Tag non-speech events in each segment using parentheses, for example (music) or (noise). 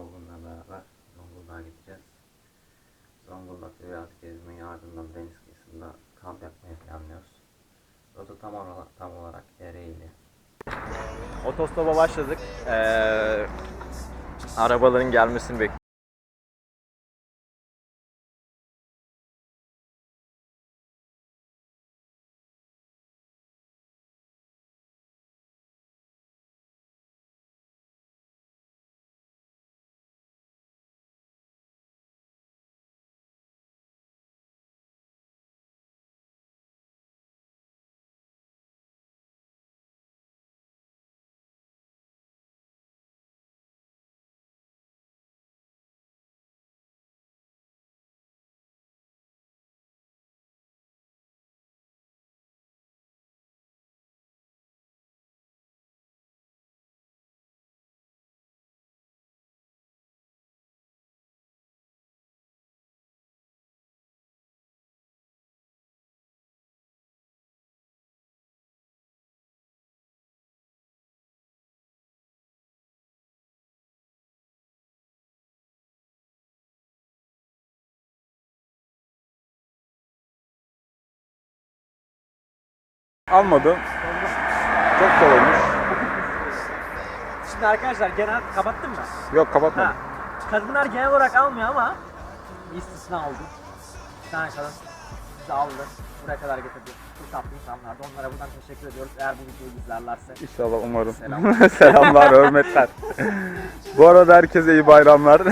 Olgun'la beraber Zonguldak'a gideceğiz. Zonguldak'ta biraz gezmeyi ardından deniz kıyısında kamp yapmayı planlıyoruz. Rota tam olarak, tam olarak Ereğli. Otostopa başladık. Ee, arabaların gelmesini bekliyoruz. Almadım. Çok kolaymış. Şimdi arkadaşlar genel kapattın mı? Yok kapatmadım. Ha. Kadınlar genel olarak almıyor ama bir istisna oldu. Bir tane kadın bizi aldı. Buraya kadar getirdi. Çok tatlı insanlardı. Onlara buradan teşekkür ediyoruz. Eğer bu videoyu izlerlerse. İnşallah umarım. (laughs) Selamlar, hürmetler. (laughs) Bu arada herkese iyi bayramlar. (laughs)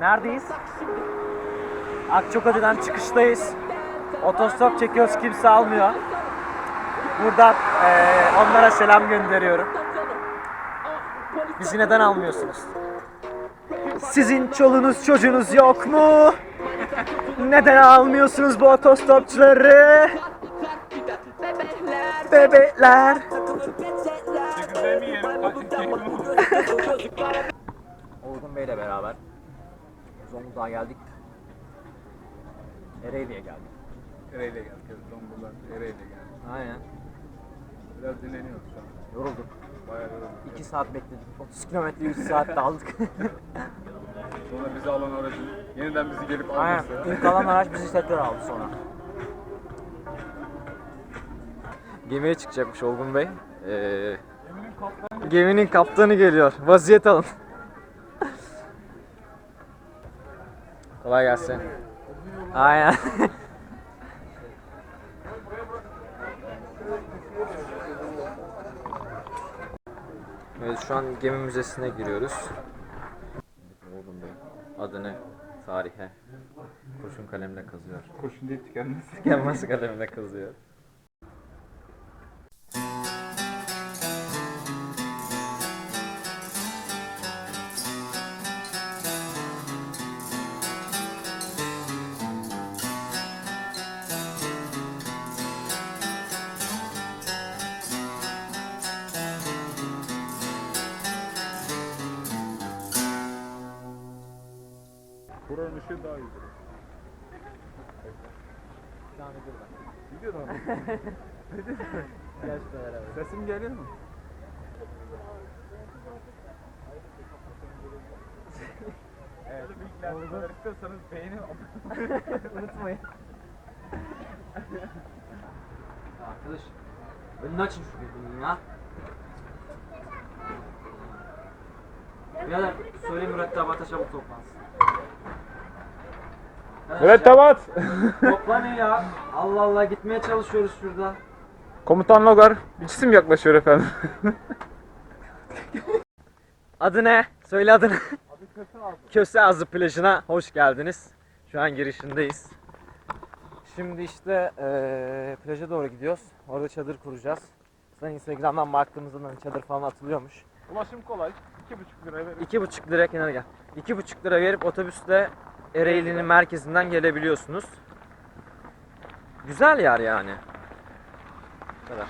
neredeyiz? Akçakoca'dan çıkıştayız. Otostop çekiyoruz kimse almıyor. Buradan eee, onlara selam gönderiyorum. Bizi neden almıyorsunuz? Sizin çolunuz çocuğunuz yok mu? Neden almıyorsunuz bu otostopçuları? Bebekler. Zonguldak'a geldik. Ereğli'ye geldik. Ereğli'ye geldik. Zonguldak, Ereğli'ye geldik. Aynen. Biraz dinleniyoruz şu an. Yorulduk. Bayağı yorulduk. 2 saat bekledik. 30 kilometre 3 saatte aldık. Sonra bizi alan aracı yeniden bizi gelip Aynen. İlk alan araç bizi tekrar aldı sonra. Gemiye çıkacakmış Olgun Bey. Ee, geminin kaptanı geliyor. Vaziyet alın. Kolay gelsin. Aynen. (laughs) Evet şu an gemi müzesine giriyoruz. Adını tarihe kurşun kalemle kazıyor. Kurşun değil tükenmez. Gelmez kalemle kazıyor. Işığı daha iyi. Gidiyor mu? (laughs) Sesim geliyor mu? Evet. Bilgiler istiyorsanız beğenin. (laughs) Unutmayın. Arkadaş önünü açın şu birbirini ya. Birader söyle mürettebata çabuk toplansın. Evet Tabat. Toplanın ya. Allah Allah gitmeye çalışıyoruz şurada. Komutan Logar bir cisim yaklaşıyor efendim. Adı ne? Söyle adını. Köse Azı plajına hoş geldiniz. Şu an girişindeyiz. Şimdi işte eee plaja doğru gidiyoruz. Orada çadır kuracağız. Zaten Instagram'dan baktığımızda da çadır falan atılıyormuş. Ulaşım kolay. 2,5 liraya. İki buçuk lira kenara gel. İki buçuk lira verip otobüsle Ereğli'nin merkezinden gelebiliyorsunuz. Güzel yer yani. Bu kadar.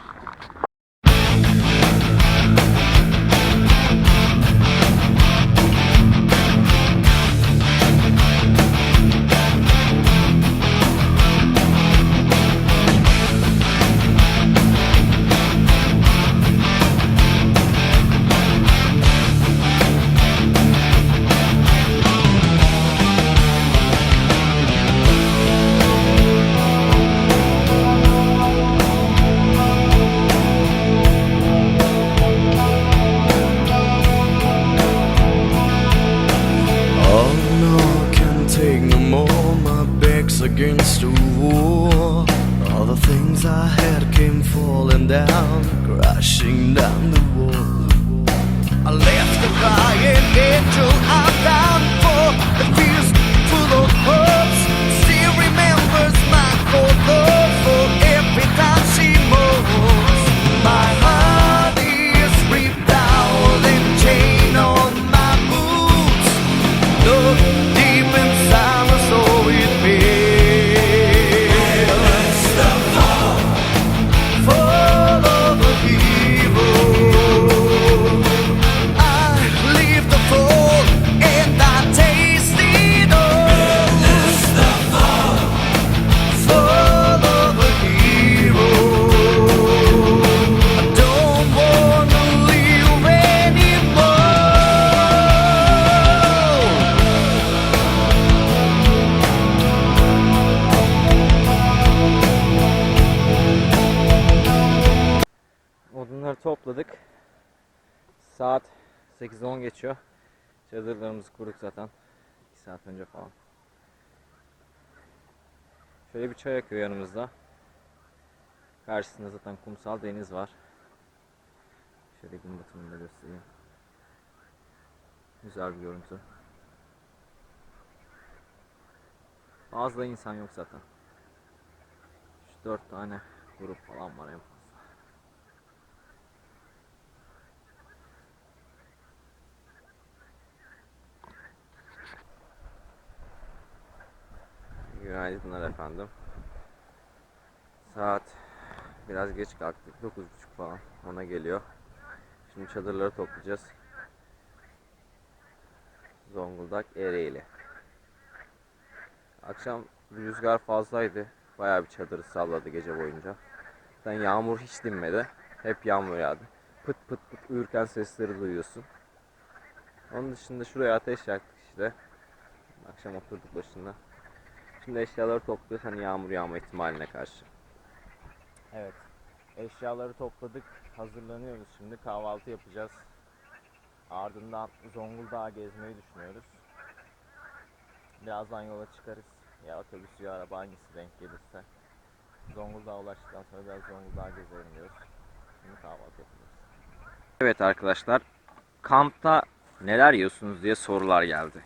Against the wall. All the things I had came falling down, crashing down Saat 8-10 geçiyor. Çadırlarımız kuruk zaten. 2 saat önce falan. Şöyle bir çay yakıyor yanımızda. Karşısında zaten kumsal deniz var. Şöyle gün batımını da göstereyim. Güzel bir görüntü. Fazla insan yok zaten. 3-4 tane grup falan var en fazla. Günaydınlar efendim. Saat biraz geç kalktık. 9.30 falan. Ona geliyor. Şimdi çadırları toplayacağız. Zonguldak Ereğli. Akşam rüzgar fazlaydı. Bayağı bir çadırı salladı gece boyunca. Zaten yağmur hiç dinmedi. Hep yağmur yağdı. Pıt pıt pıt uyurken sesleri duyuyorsun. Onun dışında şuraya ateş yaktık işte. Akşam oturduk başında. Şimdi eşyaları topluyoruz hani yağmur yağma ihtimaline karşı. Evet. Eşyaları topladık. Hazırlanıyoruz şimdi. Kahvaltı yapacağız. Ardından Zonguldak'a gezmeyi düşünüyoruz. Birazdan yola çıkarız. Ya otobüs ya araba hangisi denk gelirse. Zonguldak'a ulaştıktan sonra biraz Zonguldak'a gezelim diyoruz. Şimdi kahvaltı yapacağız. Evet arkadaşlar. Kampta neler yiyorsunuz diye sorular geldi.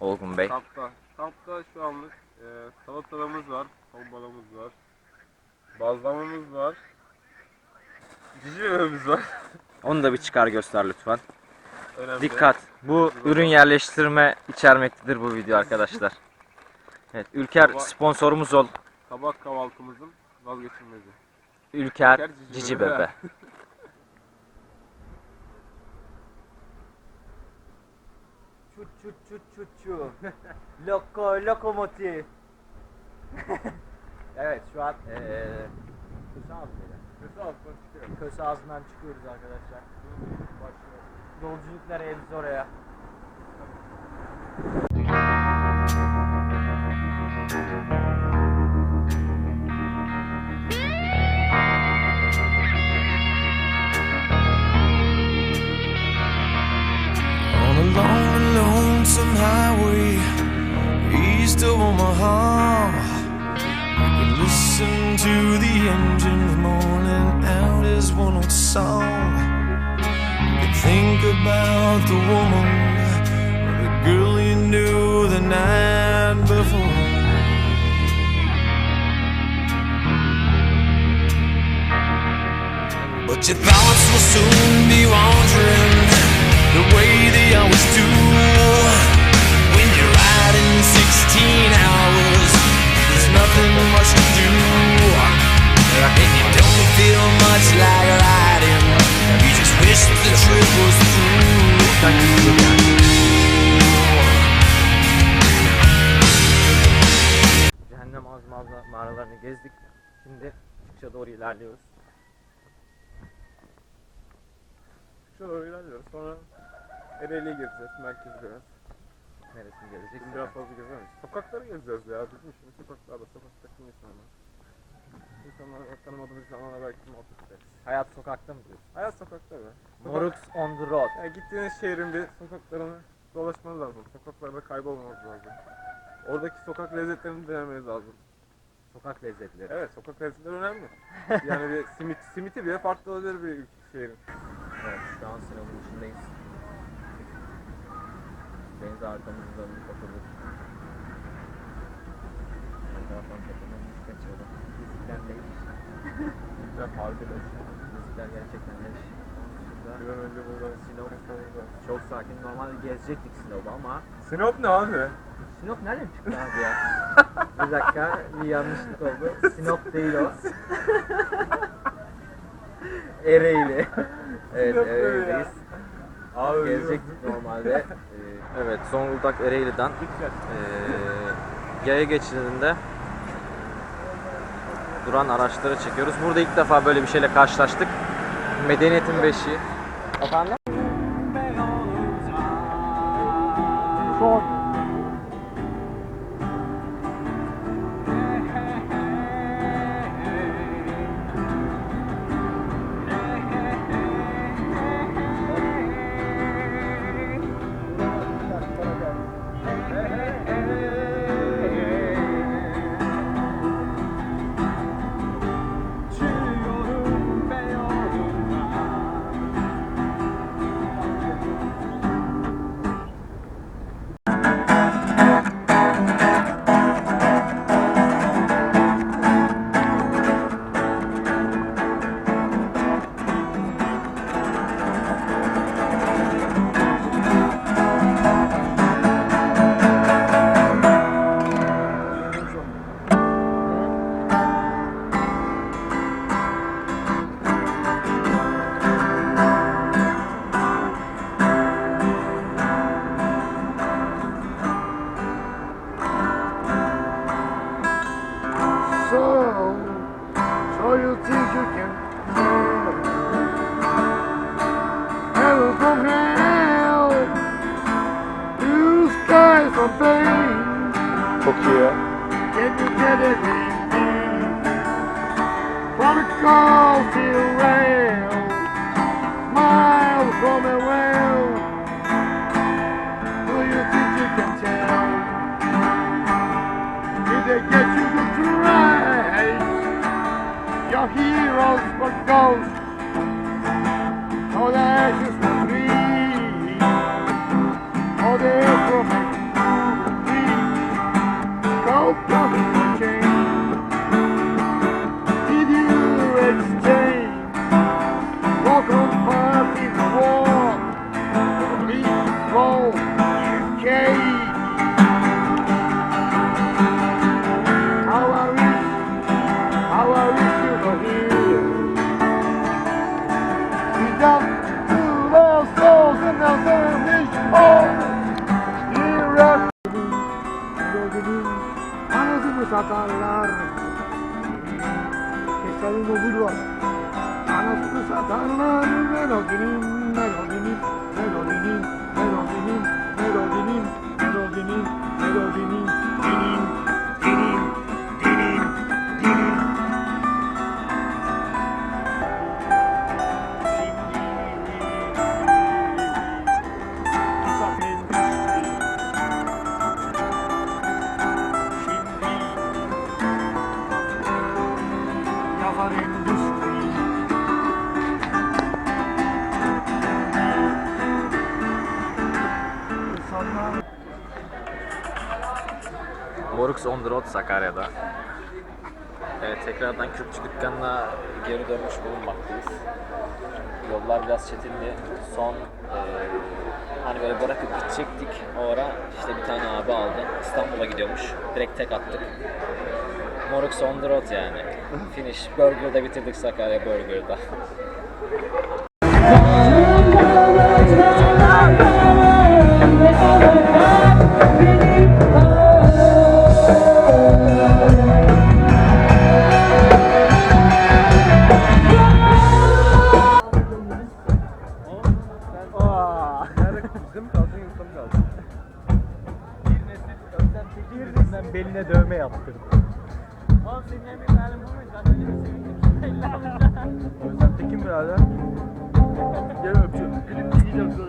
Olgun Bey. Kampta. Kampta şu anlık e, salatalığımız var, ton balığımız var, bazlamamız var, cici yemeğimiz var. Onu da bir çıkar göster lütfen. Önemli. Dikkat. Bu ürün yerleştirme içermektedir bu video arkadaşlar. (laughs) Evet, Ülker sponsorumuz ol. Kabak kahvaltımızın vazgeçilmezi. Ülker Ülker Cici Cici Bebe. Bebe. (laughs) Çut çut çut çut çut. (laughs) Loko lokomotif. (laughs) evet şu an eee köse ağzıyla. Kötü alttan çıkıyor. Köse ağzından çıkıyoruz arkadaşlar. Yolculuk nereye biz oraya. The engines moaning out his one old song. You think about the woman or the girl you knew the night before. But your thoughts will soon be wandering the way they always do. When you're riding 16 hours, there's nothing much. And you don't feel much like riding, you just wish the trip was through. Cehennem Ağzı mağaza- mağaralarını gezdik. Şimdi çıkışa doğru ilerliyoruz. Şöyle ilerliyoruz. Sonra Ereğli'ye gezeceğiz, merkez biraz. Neresini gelecek? Biraz fazla gezemeyiz. Sokakları gezeceğiz ya. Bizim şimdi sokaklarda, sokaktaki insanlar. Tanımadığımız insanlarla belki muhabbet ederiz. Hayat sokakta mı diyorsun? Hayat sokakta be. Morux on the road. Yani gittiğiniz şehrin bir sokaklarını dolaşmanız lazım. Sokaklarda kaybolmamanız lazım. Oradaki sokak lezzetlerini denemeniz lazım. Sokak lezzetleri. Evet sokak lezzetleri önemli. Yani bir simit, simiti bile farklı olabilir bir şehrin. Evet, şu an sinemanın içindeyiz. Deniz arkamızda bir kapıdır. Fotoğraftan çekilmem müzik açıyordu. Müzikler neymiş? Güzel harbiler. Müzikler gerçekten neymiş? Bir an önce buradan Sinop çok sakin. Normalde gezecektik Sinop'u ama Sinop ne abi? Sinop nereden çıktı abi ya? bir dakika bir yanlışlık oldu. Sinop değil o. (laughs) Ereğli. evet Sinop ne ya? Ereğli'deyiz. Abi Gezecektik normalde. Ee, (laughs) evet Zonguldak Ereğli'den ee, yaya geçidinde duran araçları çekiyoruz. Burada ilk defa böyle bir şeyle karşılaştık. Medeniyetin beşiği. Efendim? So, Anasını satarlar. Keselim o bulvar. Anasını satarlar. Melodinin, melodinin, melodinin, melodinin, melodinin, melodinin, Morux on the road Sakarya'da. Evet tekrardan Kürtçü dükkanına geri dönmüş bulunmaktayız. Yollar biraz çetindi. Son eee, hani böyle bırakıp gidecektik. O ara işte bir tane abi aldı. İstanbul'a gidiyormuş. Direkt tek attık. Morux on the road yani. Finish. Burger'da bitirdik Sakarya Burger'da. Sevindim. Belli alacağım. Özlem Tekin birader. Gel öpüyorum.